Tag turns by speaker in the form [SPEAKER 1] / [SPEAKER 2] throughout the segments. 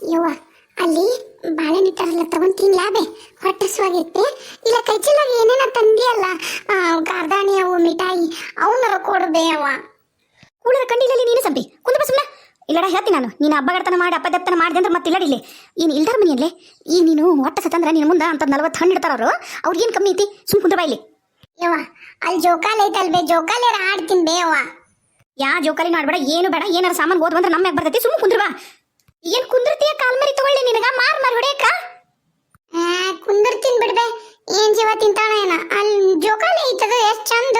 [SPEAKER 1] ಯವ್ವ ಅಲ್ಲಿ ಬಾಳೆಹಣ್ಣಿಟ್ಟಾರಲ್ಲ ತಗೊಂಡು ತಿನ್ಲಾಬೆ ಹೊಟ್ಟೆ ಹಸುವಾಗೈತೆ ಇಲ್ಲ ಕೈ ಚೀಲಾಗ ಏನೇನ ತಂದಿಯಲ್ಲ ಆ, ಕಾರ್ದಾಣಿ ಅವು ಮಿಠಾಯಿ ಅವನ್ನರ ಕೊಡ್ಬೇ ಅವ
[SPEAKER 2] ಕೂಳದ ಕಂಡಿಲ್ಲ ನೀನು ಸಂಪಿ. ಕುಂದ್ರ ಸುಮ್ಮನೆ ಇಲ್ಲಡ ಹೇಳ್ತೀನಿ ನಾನು. ನೀನು ಹಬ್ಬಗಡತನ ಮಾಡಿ ಅಪ್ಪದಪ್ಪನ ಮಾಡಿದೆ ಅಂದ್ರೆ ಮತ್ತೆ ಇಲ್ಲಡಿಲ್ಲ. ಏನು ಇಲ್ದಾರ ಮನೆಯಲ್ಲೇ ಈ ನೀನು ಒಟ್ಟ ಸತ್ತಂದ್ರೆ ನಿನ್ನ ಮುಂದೆ ಅಂತ ನಲ್ವತ್ತು ಹಣ್ಣು ಇಡ್ತಾರ ಅವರು. ಅವ್ರಿಗೇನು ಕಮ್ಮಿ ಐತಿ? ಸುಮ್ಮ ಕುಂದ್ರ ಬಾಯಿಲಿ
[SPEAKER 1] ಯವ್ವ ಅಲ್ಲಿ ಜೋಕಾಲಿ ಐತಲ್ ಬೇ. ಜೋಕಾಲಿ ಆಡ್ತೀನಿ ಬೇವ
[SPEAKER 2] ಯಾ ಜೋಕಾಲಿ ಆಡ್ಬೇಡ ಏನು ಬೇಡ ಏನಾರ ಸಾಮಾನು ಓದ್ ಬಂದ್ರೆ ನಮ್ಮ ಬರ್ತೈತಿ. ಸುಮ್ ಕುಂದ್ರ ಬಾ. ಏನ್ ಕುಂದ್ರತಿಯ? ಕಾಲ್ ಮರಿ ತಗೊಳ್ಳಿ ನಿನಗ. ಮಾರ್ ಮಾರ್
[SPEAKER 1] ಹೊಡೆಯಕ. ಕುಂದಿರ್ತೀನಿ ಬಿಡ್ಬೆ. ಏನ್ ಜೀವ ತಿಂತಾಳ ಏನ. ಅಲ್ಲಿ ಜೋಕಾಲಿ ಐತದ, ಎಷ್ಟ್ ಚಂದ.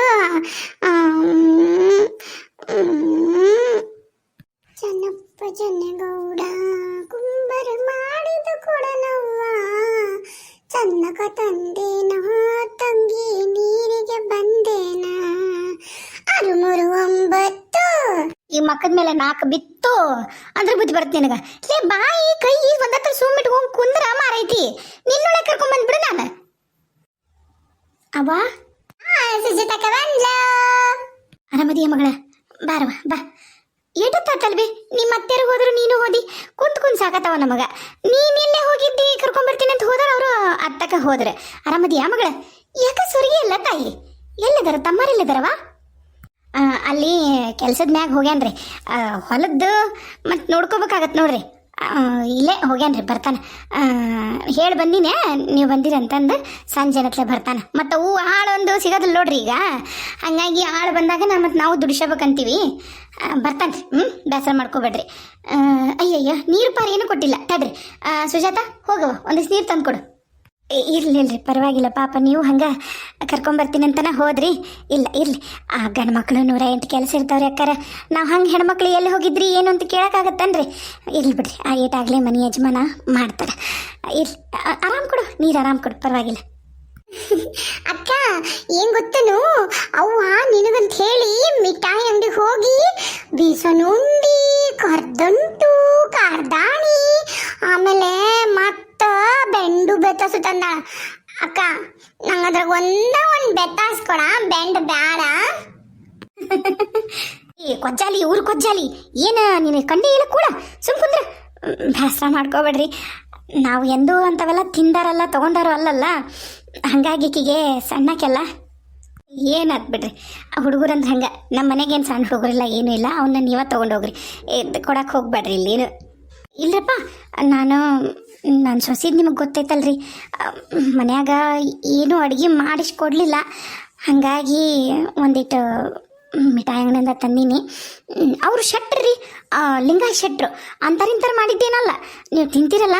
[SPEAKER 2] ಮಕ್ಕದ ಮೇಲೆ ನಾಲ್ಕು ಬಿತ್ತು ಅಂದ್ರೆ ಬುದ್ಧಿ ಬರುತ್ತೆ ನಿನಗೆ. ಲೇ ಬಾಯಿ ಕೈ ಒಂದತ್ರ ಸುಮ್ ಇಟ್ಕೊಂಡು ಕುಂದ್ರ ಮಾರೈತಿ. ನಿನ್ನೊಳಗೆ ಕರ್ಕೊಂಡ್ ಬಂದ್ಬಿಡು ನಾನು. ಅವ್ವ?
[SPEAKER 1] ಆ, ಸುಜಾತಕ್ಕ ಬಂದ್ಲ
[SPEAKER 2] ಆರಾಮದಿಯ ಮಗಳ ಬಾರವ ಬಾ. ಏಟತ್ತಾತಲ್ವಿ ನಿಮ್ಮ ಅತ್ತೆರಿಗೆ ಹೋದ್ರು ನೀನು ಹೋಗಿ ಕುಂತ್ ಕುಂತ್ ಸಾಕತ್ತವ ನಮಗ. ನೀನ್ ಎಲ್ಲೇ ಹೋಗಿದ್ದಿ ಕರ್ಕೊಂಡ್ ಬರ್ತೀನಿ ಅಂತ ಹೋದ್ರ ಅವರು ಅತ್ತಕ ಹೋದ್ರೆ. ಆರಾಮದಿಯ ಮಗಳ ಯಾಕ ಸುರಿಯಲ್ಲ ತಾಯಿ? ಎಲ್ಲಿದಾರ ತಮ್ಮರೆಲ್ಲಿದಾರವ ಅಲ್ಲಿ ಕೆಲ್ಸದ ಮ್ಯಾಗ ಹೋಗ್ಯಾನ್ರಿ. ಹೊಲದ್ದು ಮತ್ತು ನೋಡ್ಕೋಬೇಕಾಗತ್ತೆ ನೋಡ್ರಿ. ಇಲ್ಲೇ ಹೋಗ್ಯಾನ್ರಿ, ಬರ್ತಾನೆ. ಹೇಳಿ ಬಂದಿನೇ, ನೀವು ಬಂದಿರಿ ಅಂತಂದು ಸಂಜೆನತ್ಲೆ ಬರ್ತಾನೆ. ಮತ್ತು ಹೂ ಆಳೊಂದು ಸಿಗೋದಿಲ್ಲ ನೋಡ್ರಿ ಈಗ. ಹಂಗಾಗಿ ಆಳು ಬಂದಾಗ ನಾ ಮತ್ತು ನಾವು ದುಡಿಸಬೇಕಂತೀವಿ. ಬರ್ತಾನೆ ರೀ ಹ್ಞೂ ಬೇಸರ ಮಾಡ್ಕೋಬೇಡ್ರಿ. ಅಯ್ಯಯ್ಯ, ನೀರು ಪಾರು ಏನು ಕೊಟ್ಟಿಲ್ಲ. ತಡ್ರಿ. ಸುಜಾತ ಹೋಗವ ಒಂದಿಷ್ಟು ನೀರು ತಂದು ಕೊಡು ಇರ್ಲಿ ಇಲ್ರಿ ಪರವಾಗಿಲ್ಲ, ಪಾಪ ನೀವು ಹಂಗೆ ಕರ್ಕೊಂಬರ್ತೀನಿ ಅಂತನ ಹೋದ್ರಿ. ಇಲ್ಲ, ಇರ್ಲಿ. ಆ ಗಂಡು ಮಕ್ಕಳು ನೂರ ಎಂಟು ಕೆಲಸ ಇರ್ತಾವ್ರಿ ಅಕ್ಕಾರ. ನಾವು ಹಂಗೆ ಹೆಣ್ಮಕ್ಳು ಎಲ್ಲಿ ಹೋಗಿದ್ರಿ, ಏನು ಅಂತ ಕೇಳೋಕ್ಕಾಗತ್ತನ್ರಿ. ಇರ್ಲಿ ಬಿಡ್ರಿ, ಆ ಏಟಾಗಲೇ ಮನೆ ಯಜಮಾನ ಮಾಡ್ತಾರೆ. ಇರ್ಲಿ ಆರಾಮ್ ಕೊಡು, ನೀರು ಆರಾಮ್ ಕೊಡು, ಪರವಾಗಿಲ್ಲ.
[SPEAKER 1] ಅಕ್ಕ, ಏನ್ ಗೊತ್ತನು? ಅವ್ವ ನಿನಗಂತ ಹೇಳಿ ಮಿಠಾಯಿ ಅಂಗಡಿ ಹೋಗಿ ಬೀಸನುಂಡಿ ಕರ್ದಂಟು, ಕಾರ್ದಾಣಿ, ಆಮೇಲೆ ಬೆಂಡು ಬೆತ್ತಾಸು ತಂದ ಅಕ್ಕ ನಂಗೆ ಅದ್ರಾಗ ಒಂದ ಒಂದ್ ಬೆತ್ತಾಸ್ಕೊಡ ಬೆಂಡ್ ಬ್ಯಾಡ.
[SPEAKER 2] ಏ, ಕೊಜ್ಜಾಲಿ, ಊರು ಕೊಜ್ಜಾಲಿ, ಏನ ನೀನು ಕಂಡೇ ಇಲ್ಲ ಕೂಡ? ಸುಮ್ ಕುಂದ್ರೆ. ಮಾಡ್ಕೋಬೇಡ್ರಿ. ನಾವು ಎಂದೂ ಅಂತವೆಲ್ಲ ತಿಂದಾರಲ್ಲ, ತಗೊಂಡಾರೋ ಅಲ್ಲಲ್ಲ. ಹಂಗಾಗಿ ಈಕಿಗೆ ಸಣ್ಣಕ್ಕೆಲ್ಲ ಏನಾದ್ ಬಿಡ್ರಿ. ಆ ಹುಡುಗರಂದ್ರೆ ಹಂಗೆ. ನಮ್ಮ ಮನೆಗೇನು ಸಣ್ಣ ಹುಡುಗರಿಲ್ಲ, ಏನೂ ಇಲ್ಲ. ಅವನ್ನ ನೀವೇ ತೊಗೊಂಡೋಗ್ರಿ. ಕೊಡಕ್ಕೆ ಹೋಗ್ಬೇಡ್ರಿ ಏನು ಇಲ್ರಪ್ಪ, ನಾನು ನಾನು ಸೊಸಿದ್ ನಿಮಗೆ ಗೊತ್ತೈತಲ್ರಿ. ಮನ್ಯಾಗ ಏನೂ ಅಡುಗೆ ಮಾಡಿಸ್ಕೊಡ್ಲಿಲ್ಲ. ಹಾಗಾಗಿ ಒಂದಿಟ್ಟು ಮಿಠಾಯಿ ಅಂಗಡಿಯಿಂದ ತಂದೀನಿ. ಅವರು ಶೆಟ್ರಿ ಲಿಂಗಾಯ ಶೆಟ್ರು. ಅಂತಾರಿಂತರ ಮಾಡಿದ್ದೇನಲ್ಲ. ನೀವು ತಿಂತೀರಲ್ಲ?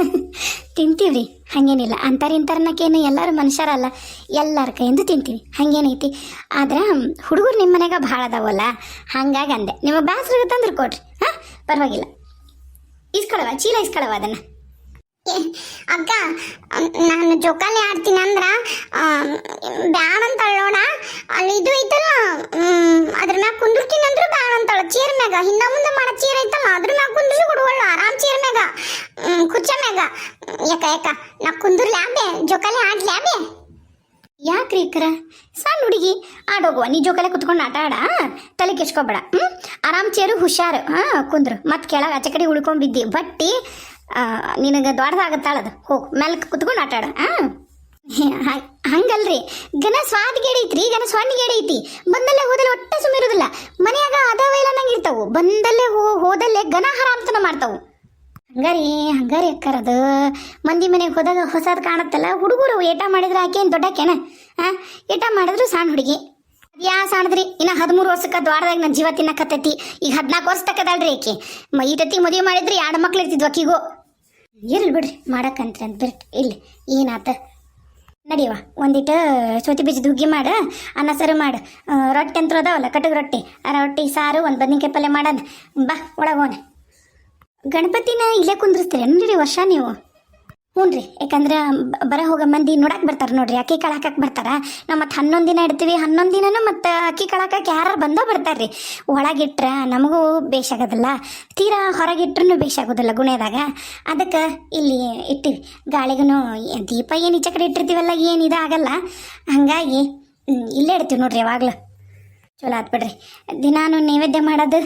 [SPEAKER 2] ತಿಂತೀವ್ರಿ. ಹಾಗೇನಿಲ್ಲ. ಅಂಥರಿಂಥರ್ನಕ್ಕೇನು ಎಲ್ಲರೂ ಮನುಷ್ಯರಲ್ಲ. ಎಲ್ಲರ ಕೈಯಿಂದ ತಿಂತೀವಿ. ಹಾಗೇನೈತಿ. ಆದ್ರೆ ಹುಡುಗರು ನಿಮ್ಮ ಮನೆಗೆ ಭಾಳ ಅದಾವಲ್ಲ. ಹಂಗಾಗಿ ಅಂದೆ. ನಿಮಗೆ ಬೇಸರ ತಂದ್ರೆ ಕೊಡ್ರಿ. ಹಾಂ? ಪರವಾಗಿಲ್ಲ. ಇಸ್ಕೊಳವ, ಚೀಲ ಇಸ್ಕೊಳವ ಅದನ್ನ.
[SPEAKER 1] ಅಕ್ಕ ನಾನು ಜೋಕಾಲಿ ಆಡ್ತೀನಿ ಅಂದ್ರ ಬ್ಯಾಡ ಅಂತ ಅಳ್ಳೋಣ ಅಲ್ಲಿ ಇದು ಐತಲ್ಲ ಅದ್ರ ಮ್ಯಾಗ ಕುಂದಿರ್ತೀನಿ ಅಂದ್ರೆ ಬ್ಯಾಡ ಅಂತಾಳ, ಚೇರ್ ಮ್ಯಾಗ. ಹಿಂದ ಮುಂದೆ ಮಾಡೋ ಚೇರ್ ಐತಲ್ಲ, ಅದ್ರ ಮ್ಯಾಗ ಕುಂದಿರ್ಸಿ ಕೊಡುವಳ್ಳು ಆರಾಮ್ ಚೇರ್ ಮ್ಯಾಗ ಕುರ್ಚ ಮ್ಯಾಗ. ಯಾಕ ಯಾಕ ನಾ ಕುಂದಿರ್ಲ್ಯಾಬೆ ಜೋಕಾಲಿ ಆಡ್ಲ್ಯಾಬೆ
[SPEAKER 2] ಯಾಕ್ರಿ ಕರ ಸಣ್ಣ ಹುಡುಗಿ, ಆಡೋಗುವ ನೀ ಜೋಕಲೆ ಕುತ್ಕೊಂಡು ಆಟ ಆಡ ತಲೆ ಕೆಚ್ಕೋಬೇಡ ಹ್ಞೂ ಆರಾಮ್ ಚೇರು, ಹುಷಾರು, ಹಾಂ, ಕುಂದ್ರು. ಮತ್ತೆ ಕೆಳಗೆ ಆಚೆ ಕಡೆ ಉಳ್ಕೊಂಬಿದ್ದಿ. ಬಟ್ಟಿ ನಿನಗೆ ದೊಡ್ಡದಾಗತ್ತಾಳದು ಹೋಗು, ಮೆಲ್ಕ್ ಕುತ್ಕೊಂಡು ಆಟ ಆಡ, ಹಾಂ? ಹಂಗಲ್ರಿ. ಗನ ಸ್ವಾದಿಗೇಡಿ ಐತ್ರಿ ಗನ ಸ್ವಾನಿಗೇಡಿ ಐತಿ ಬಂದಲ್ಲೇ ಹೋದಲ್ಲೇ ಒಟ್ಟೆ ಸುಮ್ಮಿರೋದಿಲ್ಲ ಮನೆಯಾಗ ಅದಾವ ಇಲ್ಲ ನಂಗೆ ಇರ್ತಾವು. ಬಂದಲ್ಲೇ ಹೋ, ಹೋದಲ್ಲೇ ಗನ ಹರಾಮ್ತನ ಮಾಡ್ತಾವು. ಹಂಗಾರಿ ಹಂಗಾರಿ ಅಕ್ಕರದು ಮಂದಿ ಮನೆಗೆ ಹೋದಾಗ ಹೊಸದು ಕಾಣತ್ತಲ್ಲ, ಹುಡುಗರು ಏಟ ಮಾಡಿದ್ರೆ ಆಕೇನು ದೊಡ್ಡಕೇನ ಹಾಂ ಏಟ ಮಾಡಿದ್ರು ಸಣ್ಣ ಹುಡುಗಿ. ಯಾ ಸಣ್ಣದ್ರಿ ಇನ್ನ ಹದಿಮೂರು ವರ್ಷಕ್ಕೆ ದ್ವಾರದಾಗ ನನ್ನ ಜೀವ ತಿನ್ನಕತ್ತೈತಿ ಈಗ ಹದಿನಾಲ್ಕು ವರ್ಷ ತಕ್ಕದಲ್ರಿ ಆಕಿ. ಈ ಟತಿ ಮದುವೆ ಮಾಡಿದ್ರಿ ಎರಡು ಮಕ್ಳು ಇರ್ತಿದ್ವು ಆಕಿಗೂ. ಇರ್ಲಿ ಬಿಡ್ರಿ, ಮಾಡಕ್ಕಂತ್ರಿ ಅಂತ ಬಿಟ್ಟು. ಇಲ್ಲಿ ಏನಾತ? ನಡಿಯವ ಒಂದಿಟ್ಟು ಸೋತಿ ಬೀಜದ ಹುಗ್ಗಿ ಮಾಡು, ಅನ್ನ ಸಾರು ಮಾಡು. ರೊಟ್ಟಿ ಅಂತ ಅದಾವಲ್ಲ, ಕಟಗ್ ರೊಟ್ಟಿ. ಆ ರೊಟ್ಟಿ, ಸಾರು, ಒಂದು ಬದನೆಕಾಯಿ ಪಲ್ಯ ಮಾಡೋಣ. ಬಾ ಒಳಗೋಣ ಗಣಪತಿನ ಇಲ್ಲೇ ಕುಂದ್ರಿಸ್ತೀರಿ ಏನ್ರಿ ವರ್ಷ ನೀವು? ಹ್ಞೂ ರೀ ಯಾಕಂದ್ರೆ ಬರ ಹೋಗ ಮಂದಿ ನೋಡಕ್ಕೆ ಬರ್ತಾರೆ ನೋಡ್ರಿ, ಅಕ್ಕಿ ಕಳಾಕಕ್ ಬರ್ತಾರ. ನಾವು ಮತ್ತೆ ಹನ್ನೊಂದು ದಿನ ಇಡ್ತೀವಿ, ಹನ್ನೊಂದು ದಿನನೂ ಮತ್ತು ಅಕ್ಕಿ ಕಳಾಕಕ್ ಯಾರು ಬಂದೋ ಬರ್ತಾರೆ ರೀ ಒಳಗಿಟ್ರೆ ನಮಗೂ ಬೇಷಾಗೋದಿಲ್ಲ ತೀರಾ ಹೊರಗಿಟ್ರೂ ಬೇಷಾಗೋದಿಲ್ಲ ಗುಣೆದಾಗ. ಅದಕ್ಕೆ ಇಲ್ಲಿ ಇಟ್ಟಿವಿ. ಗಾಳಿಗೂ ದೀಪ ಏನು ಈಚೆ ಕಡೆ ಇಟ್ಟಿರ್ತೀವಲ್ಲ, ಏನು ಇದಾಗಲ್ಲ. ಹಾಗಾಗಿ ಇಲ್ಲೇ ಇಡ್ತೀವಿ ನೋಡ್ರಿ ಯಾವಾಗಲೂ. ಚಲೋ ಆತ್ ಬಿಡ್ರಿ. ದಿನಾನು ನೈವೇದ್ಯ ಮಾಡೋದು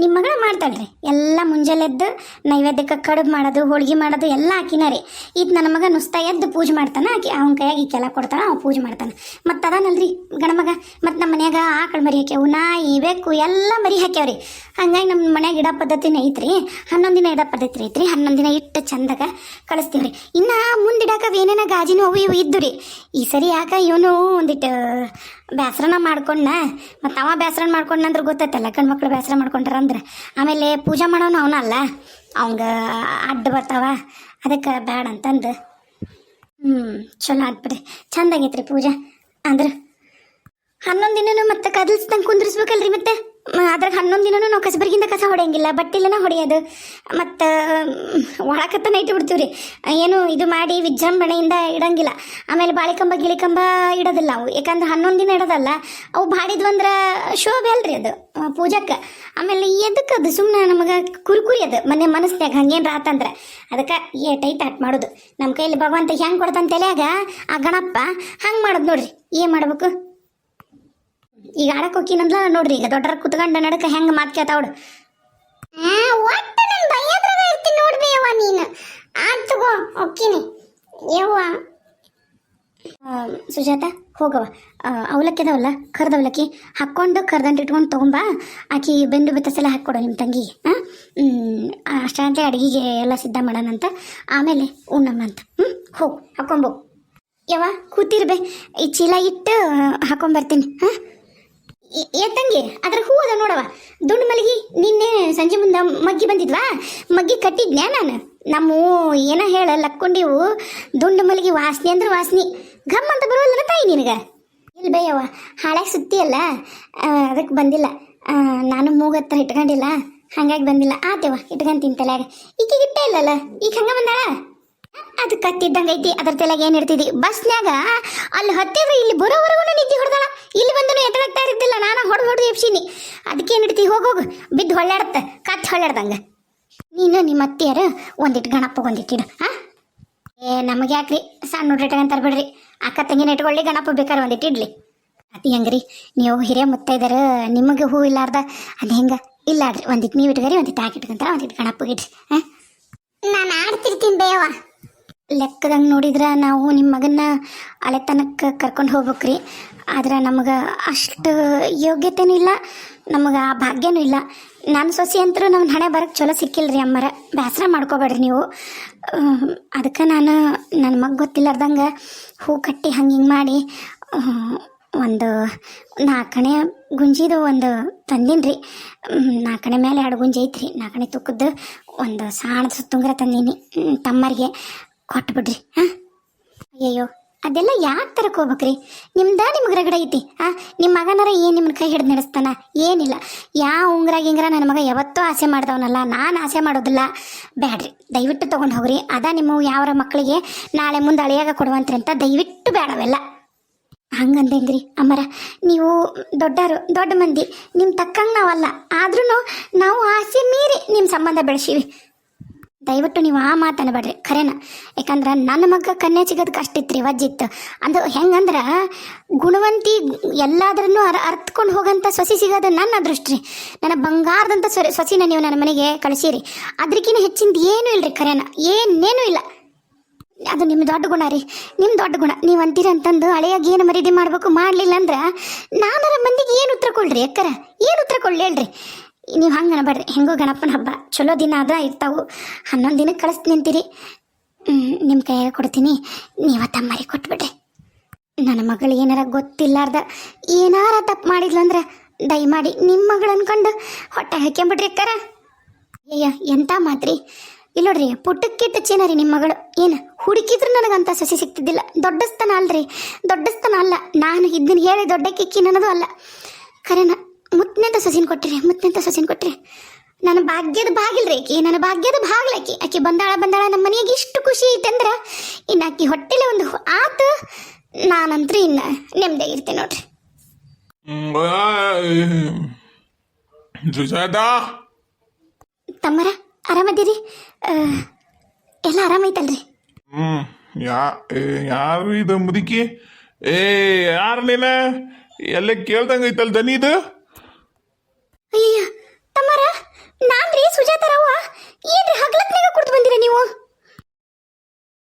[SPEAKER 2] ನಿಮ್ಮ ಮಗಳ ಮಾಡ್ತಾಳ್ರಿ. ಎಲ್ಲ ಮುಂಜಾನೆದ್ದು ನೈವೇದ್ಯಕ್ಕೆ ಕಡುಬು ಮಾಡೋದು, ಹೋಳಿಗೆ ಮಾಡೋದು ಎಲ್ಲ ಹಾಕಿನಾರಿ ರೀ. ಇದು ನನ್ನ ಮಗ ನುಸ್ತ ಎದ್ದು ಪೂಜೆ ಮಾಡ್ತಾನೆ, ಆಕಿ ಅವನ ಕೈಯಾಗ ಈಕೆಲ್ಲ ಕೊಡ್ತಾನೆ ಅವ್ನು ಪೂಜೆ ಮಾಡ್ತಾನೆ. ಮತ್ತು ಅದಾನಲ್ರಿ ಗಣಮಗ ಮತ್ತು ನಮ್ಮ ಮನ್ಯಾಗ ಆಕಳು ಮರಿ ಹಾಕ್ಯಾವು, ನಾಯಿ, ಬೆಕ್ಕು ಎಲ್ಲ ಮರಿ ಹಾಕ್ಯಾವ್ರಿ. ಹಂಗಾಗಿ ನಮ್ಮ ಮನ್ಯಾಗ ಇಡೋ ಪದ್ಧತಿನೇ ಐತ್ರಿ, ಹನ್ನೊಂದು ದಿನ ಇಡೋ ಪದ್ಧತಿ ಐತ್ರಿ, ಹನ್ನೊಂದು ದಿನ ಇಟ್ಟು ಚಂದಾಗ ರೀ ಇನ್ನು ಮುಂದಿಡಾಕ ಏನೇನ ಗಾಜಿನ ಅವು ಇವು ಇದ್ದು ರೀ ಈ ಸರಿ ಯಾಕ ಇವನು ಒಂದಿಟ್ಟು ಬೇಸರನ ಮಾಡ್ಕೊಂಡ ಮತ್ತು ಅವ ಬೇಸರ ಮಾಡ್ಕೊಂಡ ಅಂದ್ರೆ ಗೊತ್ತೈತಲ್ಲ, ಗಂಡು ಮಕ್ಳು ಬೇಸರ ಮಾಡ್ಕೊಂಡ್ರ ಅಂದ್ರೆ. ಆಮೇಲೆ ಪೂಜೆ ಮಾಡೋನು ಅವನಲ್ಲ ಅವಂಗ ಅಡ್ಡ ಬರ್ತಾವ? ಅದಕ್ಕೆ ಬೇಡ ಅಂತಂದು. ಹ್ಞೂ ಚಲೋ ಆಗ್ಬಿಡ್ರಿ ಚಂದಾಗೈತ್ರಿ ಪೂಜೆ. ಅಂದ್ರೆ ಹನ್ನೊಂದು ದಿನನೂ ಮತ್ತೆ ಕದಲ್ಸ್ದಂಗೆ ಕುಂದ್ರಿಸ್ಬೇಕಲ್ರಿ ಮತ್ತೆ? ಅದ್ರಾಗ ಹನ್ನೊಂದು ದಿನನೂ ನಾವು ಕಸಬರಿಗಿಂದ ಕಸ ಹೊಡೆಯಂಗಿಲ್ಲ ಬಟ್ಟಿಲನ ಹೊಡೆಯೋದು. ಮತ್ತು ಒಳಕತ್ತನ ಇಟ್ಟು ಬಿಡ್ತೀವಿ ಏನು ಇದು ಮಾಡಿ ವಿಜೃಂಭಣೆಯಿಂದ ಇಡಂಗಿಲ್ಲ. ಆಮೇಲೆ ಬಾಳಿಕಂಬ, ಗಿಳಿಕಂಬ ಇಡೋದಿಲ್ಲ ಅವು. ಯಾಕಂದ್ರೆ ಹನ್ನೊಂದು ದಿನ ಇಡೋದಲ್ಲ, ಅವು ಬಾಡಿದ್ವಂದ್ರೆ ಶೋಭೆ ಅಲ್ರಿ ಅದು ಪೂಜಕ್ಕೆ. ಆಮೇಲೆ ಎದಕ್ಕೆ ಅದು ಸುಮ್ಮನೆ ನಮಗೆ ಕುರುಕುರಿ ಅದು, ಮನೆ ಮನಸ್ನ್ಯಾಗ ಹಂಗೇನು ಆತಂದ್ರೆ ಅದಕ್ಕೆ ಏಟೈಟ್ ಆಟ ಮಾಡೋದು. ನಮ್ಮ ಕೈಲಿ ಭಗವಂತ ಹೆಂಗೆ ಕೊಡ್ತಾನೆ ತಲೆಯಾಗ, ಆ ಗಣಪ ಹಂಗೆ ಮಾಡೋದು ನೋಡ್ರಿ. ಏನು ಮಾಡ್ಬೇಕು? ಈಗ ಆಡಕ್ಕೆ ಹೋಗಿನಂದ್ಲ ನೋಡ್ರಿ ಈಗ ದೊಡ್ಡರ ಕುತ್ಕೊಂಡ ನಡಕ ಹೆಂಗೆ ಮಾತು ಕೇಳ್ತಾವಳು.
[SPEAKER 1] ಆ, ಒಟ್ಟು ನನ್ ಬೈಯದ್ರಾಗ ಇರ್ತೀನಿ ಯವ್ವ ನೀನು. ಆತ್ ತಗೋ ಯವ್ವ.
[SPEAKER 2] ಸುಜಾತ ಹೋಗವ ಅವಲಕ್ಕಿ ಅದಾವಲ್ಲ ಕರ್ದ ಅವಲಕ್ಕಿ. ಹಾಕ್ಕೊಂಡು ಕರ್ದಂಡು ಇಟ್ಕೊಂಡು ತಗೊಂಬಾ. ಆಕಿ ಬೆಂದು ಬೆತ್ತಸೆಲ್ಲ ಹಾಕ್ಕೊಡು ನಿಮ್ಮ ತಂಗಿಗೆ ಹಾಂ ಅಷ್ಟಂತೆ ಅಡುಗೆಗೆ ಎಲ್ಲ ಸಿದ್ಧ ಮಾಡೋಣಂತ. ಆಮೇಲೆ ಉಣ್ಣಮ್ಮ ಅಂತ. ಹ್ಞೂ ಹೋಗು ಹಾಕೊಂಬೋ ಯವ್ವ ಕೂತಿರ್ಬೆ. ಈ ಚೀಲ ಇಟ್ಟು ಹಾಕೊಂಬರ್ತೀನಿ ಹಾಂ? ಏ ತಂಗಿ, ಅದ್ರ ಹೂ ಅದ ನೋಡವ ದುಂಡು ಮಲಗಿ ನಿನ್ನೆ ಸಂಜೆ ಮುಂದೆ ಮಗ್ಗಿ ಬಂದಿದ್ವಾ? ಮಗ್ಗಿ ಕಟ್ಟಿದ್ನ್ಯಾ ನಾನು? ನಮ್ಮ ಏನ ಹೇಳ ಲಕ್ಕೊಂಡಿವು, ದುಂಡು ಮಲಗಿ ವಾಸನೆ ಅಂದ್ರೆ ವಾಸನೆ. ಘಮ್ ಅಂತ ಬರುವಲ್ಲ ತಾಯಿ ನಿನಗ? ಇಲ್ಲ ಬೇಯವ್ವ ಹಾಳೆ ಸುತ್ತಿ ಅಲ್ಲ ಅದಕ್ಕೆ ಬಂದಿಲ್ಲ. ನಾನು ಮೂಗತ್ರ ಇಟ್ಕೊಂಡಿಲ್ಲ ಹಂಗಾಗಿ ಬಂದಿಲ್ಲ. ಆತೇವ ಇಟ್ಕೊಂತೀನಿ ತಲೆಯಾಗ. ಈಕಿಗೆ ಇಟ್ಟೇ ಇಲ್ಲಲ್ಲ? ಈಗ ಹಂಗ ಬಂದಾಳ? ಅದು ಕತ್ತಿದ್ದಂಗೈತಿ ಅದ್ರ ತಲೆಗೆ ಏನು ಇರ್ತಿದ್ದಿ ಬಸ್ನ್ಯಾಗ ಅಲ್ಲಿ ಹತ್ತಿದ್ರೆ ಇಲ್ಲಿ ಬರೋವರೆಗೂ ನಿದ್ದೆ ಹೊಡೆದಾಳ. ಇಲ್ಲಿ ಬಂದನು ಎತ್ತಳಕ್ತಾ ಇರ್ತಿಲ್ಲ, ನಾನು ಹೊಡೆದು ಹೊಡೆದು ಎಪ್ಸಿನಿ ಅದಕ್ಕೆ ಏನು ಇಡ್ತಿ ಹೋಗೋಗು ಬಿದ್ದು ಹೊಳ್ಳಾಡತ್ತ ಕತ್ತಿ ಹೊಳ್ಳಾಡ್ದಂಗೆ. ನೀನು ನಿಮ್ಮ ಅತ್ತಿಯರು ಒಂದಿಟ್ಟು ಗಣಪ ಒಂದಿಟ್ಟಿಡು ಹಾ ಏ, ನಮಗೆ ಯಾಕ್ರಿ? ಸಣ್ಣ ಹುಡ್ರಿ ಬಿಡ್ರಿ ಅಕ್ಕ ತಂಗಿನ ಇಟ್ಕೊಳ್ಳಿ ಗಣಪ ಬೇಕಾದ್ರೆ ಒಂದಿಟ್ಟು ಇಡ್ಲಿ. ಅತಿ ಹೆಂಗ್ರಿ? ನೀವು ಹಿರಿಯ ಮುತ್ತೈದರ, ನಿಮಗೆ ಹೂ ಇಲ್ಲಾರ್ದ? ಅದು ಹೆಂಗ? ಇಲ್ಲಾಡ್ರಿ ಒಂದಿಟ್ಟು ನೀವು ಇಟ್ಕರಿ ಒಂದಿಟ್ಟು ಹಾಕಿ ಇಟ್ಕೊಂತಾರ ಒಂದಿಟ್ಟು ಗಣಪಗೆ ಇಡ್ರಿ ಹಾ
[SPEAKER 1] ನಾನು ಆಡ್ತಿರ್ತೀನಿ ಬೇಯವ್ವ
[SPEAKER 2] ಲೆಕ್ಕದಂಗೆ ನೋಡಿದ್ರೆ ನಾವು ನಿಮ್ಮ ಮಗನ್ನ ಅಳೆತನಕ್ಕೆ ಕರ್ಕೊಂಡು ಹೋಗ್ಬೇಕ್ರಿ. ಆದ್ರೆ ನಮಗೆ ಅಷ್ಟು ಯೋಗ್ಯತೆನೂ ಇಲ್ಲ, ನಮಗೆ ಆ ಭಾಗ್ಯನೂ ಇಲ್ಲ. ನನ್ನ ಸೊಸಿ ಅಂತರೂ ನಮ್ಮ ಹಣೆ ಬರಕ್ಕೆ ಚಲೋ ಸಿಕ್ಕಿಲ್ರಿ ಅಮ್ಮರ. ಬೇಸರ ಮಾಡ್ಕೋಬೇಡ್ರಿ ನೀವು. ಅದಕ್ಕೆ ನಾನು ನನ್ನ ಮಗ ಗೊತ್ತಿಲ್ಲಾರ್ದಂಗೆ ಹೂ ಕಟ್ಟಿ ಹಂಗೆ ಹಿಂಗೆ ಮಾಡಿ ಒಂದು ನಾಲ್ಕಣೆ ಗುಂಜಿದು ಒಂದು ತಂದೀನಿ ರೀ ನಾಲ್ಕಣೆ ಮೇಲೆ ಎರಡು ಗುಂಜಿ ಐತ್ರಿ ನಾಲ್ಕಣೆ ತುಕ್ಕದ್ದು ಒಂದು ಸಾಣದ ಸುತ್ತುಂಗ್ರ ತಂದೀನಿ ತಮ್ಮರಿಗೆ. ಕೊಟ್ಬಿಡ್ರಿ, ಹಾಂ? ಅಯ್ಯಯ್ಯೋ, ಅದೆಲ್ಲ ಯಾಕೆ ತರಕ್ಕೆ ಹೋಗ್ಬೇಕ್ರಿ? ನಿಮ್ದ ನಿಮ್ಗೆ ರಗಡ ಐತಿ, ಹಾಂ? ನಿಮ್ಮ ಮಗನಾರ ಏನು ನಿಮ್ಮನ್ನ ಕೈ ಹಿಡಿದು ನಡೆಸ್ತಾನ? ಏನಿಲ್ಲ. ಯಾವ ಉಂಗ್ರ ಗಿಂಗ್ರ ನನ್ನ ಮಗ ಯಾವತ್ತೂ ಆಸೆ ಮಾಡ್ದವನಲ್ಲ, ನಾನು ಆಸೆ ಮಾಡೋದಿಲ್ಲ. ಬ್ಯಾಡ್ರಿ, ದಯವಿಟ್ಟು ತೊಗೊಂಡು ಹೋಗ್ರಿ. ಅದ ನಿಮ್ಮ ಯಾವರ ಮಕ್ಕಳಿಗೆ ನಾಳೆ ಮುಂದೆ ಅಳಿಯಾಗ ಕೊಡುವಂತ್ರಿ ಅಂತ ದಯವಿಟ್ಟು ಬೇಡವೆಲ್ಲ ಹಂಗಂದೇಂಗ್ರಿ ಅಮ್ಮರ, ನೀವು ದೊಡ್ಡರು, ದೊಡ್ಡ ಮಂದಿ ನಿಮ್ಮ ತಕ್ಕಂಗೆ ನಾವಲ್ಲ. ಆದ್ರೂ ನಾವು ಆಸೆ ಮೀರಿ ನಿಮ್ಮ ಸಂಬಂಧ ಬೆಳೆಸೀವಿ. ದಯವಿಟ್ಟು ನೀವು ಆ ಮಾತನ್ನು ಬೇಡ್ರಿ ಖರೇನ? ಯಾಕಂದ್ರೆ ನನ್ನ ಮಗ ಕನ್ಯೆ ಸಿಗೋದು ಕಷ್ಟ ಇತ್ತು ರೀ ವಜ್ಜಿತ್ತು ಅದು ಹೆಂಗಂದ್ರೆ, ಗುಣವಂತಿ ಎಲ್ಲಾದ್ರೂ ಅರ್, ಅರ್ತ್ಕೊಂಡು ಹೋಗಂತ ಸೊಸಿ ಸಿಗೋದು ನನ್ನ ಅದೃಷ್ಟ ರೀ ನನ್ನ ಬಂಗಾರದಂಥ ಸೊರೆ, ಸೊಸಿನ ನೀವು ನನ್ನ ಮನೆಗೆ ಕಳಿಸಿರಿ. ಅದ್ರಕ್ಕಿಂತ ಹೆಚ್ಚಿಂದ ಏನೂ ಇಲ್ರಿ, ಖರೇನ? ಏನೇನೂ ಇಲ್ಲ. ಅದು ನಿಮ್ಮ ದೊಡ್ಡ ಗುಣ ರೀ. ನಿಮ್ಮ ದೊಡ್ಡ ಗುಣ. ನೀವು ಅಂತೀರಿ ಅಂತಂದು ಹಳೆಯಾಗಿ ಏನು ಮರೀದಿ ಮಾಡಬೇಕು, ಮಾಡಲಿಲ್ಲ ಅಂದ್ರೆ ನಾನರ ಮಂದಿಗೆ ಏನು ಉತ್ತರ ಕೊಡ್ರಿ ಅಕ್ಕರ? ಏನು ಉತ್ತರ ಕೊಡ್ಲಿ ಹೇಳ್ರಿ? ನೀವು ಹಂಗೆ ಅನ್ಬೇಡ್ರಿ ಹೆಂಗೋ ಗಣಪನ ಹಬ್ಬ. ಚಲೋ ದಿನ ಅದ ಇರ್ತಾವು. ಹನ್ನೊಂದು ದಿನಕ್ಕೆ ಕಳಿಸ್ತೀನಿ ಅಂತೀರಿ. ನಿಮ್ಮ ಕೈಯಾಗ ಕೊಡ್ತೀನಿ. ನೀವ ತಮ್ಮರಿ ಕೊಟ್ಬಿಡ್ರಿ. ನನ್ನ ಮಗಳು ಏನಾರ ಗೊತ್ತಿಲ್ಲಾರ್ದ ಏನಾರ ತಪ್ಪು ಮಾಡಿದ್ಲು ಅಂದ್ರೆ ದಯಮಾಡಿ ನಿಮ್ಮ ಮಗಳು ಅನ್ಕೊಂಡು ಹೊಟ್ಟೆ ಹಾಕ್ಯಂಬಿಡ್ರಿ ಅಕ್ಕರ. ಅಯ್ಯ ಎಂತ ಮಾತ್ರಿ. ಇಲ್ಲ ನೋಡ್ರಿ ಪುಟ್ಟಕ್ಕಿಟ್ಟ ಚೇನರಿ ನಿಮ್ಮ ಮಗಳು. ಏನು, ಹುಡುಕಿದ್ರು ನನಗಂತ ಸಸಿ ಸಿಗ್ತಿದ್ದಿಲ್ಲ. ದೊಡ್ಡಸ್ತನ ಅಲ್ರಿ. ದೊಡ್ಡಸ್ತನ ಅಲ್ಲ. ನಾನು ಇದನ್ನ ಹೇಳಿ ದೊಡ್ಡ ಕಿಕ್ಕಿ ನನ್ನದು ಅಲ್ಲ. ಖರೇನ ಮುತ್ತನೆಂತ ಸಸಿನ ಕೊಟ್ರಿ ಮುತ್ತನೆಂತ ಸಸಿನ ಕೊಟ್ರಿ. ನನ್ನ ಭಾಗ್ಯದ ಬಾಗಿಲ್ರಿ ಆಕಿ ನನ್ನ ಭಾಗ್ಯದ ಬಾಗ್ಲಾಕಿ ಆಕಿ. ಬಂದಾಳ ಬಂದಾಳ ನಮ್ಮ ಮನೆಗೆ ಇಷ್ಟು ಖುಷಿ ಐತೆ ಅಂದ್ರೆ ಇನ್ನು ಆಕಿ ಹೊಟ್ಟೆಲೆ ಒಂದು ಆತ ನಾನಂತ್ರಿ ಇನ್ನ ನೆಮ್ಮದಿ ಇರ್ತೇನೆ ನೋಡ್ರಿ.
[SPEAKER 3] ಸುಜಾತ?
[SPEAKER 2] ತಮ್ಮರ ಆರಾಮದಿರಿ? ಎಲ್ಲ ಆರಾಮೈತಲ್ರಿ?
[SPEAKER 3] ಹ್ಮ್ ಯಾ ಏ, ಯಾರು ಇದು ಮುದುಕಿ? ಏ ಯಾರ ನೀನ? ಎಲ್ಲ ಕೇಳ್ದಂಗ ಐತಲ್ ದನಿ ಇದು?
[SPEAKER 2] ಅಯ್ಯಯ್ಯ ತಮ್ಮರ? ನಾನ್ರಿ ಸುಜಾತರವ್ವ. ಏನ್ರಿ ಹಗ್ಲತ್ನಾಗ ಕುಡ್ದು ಬಂದಿರ ನೀವು?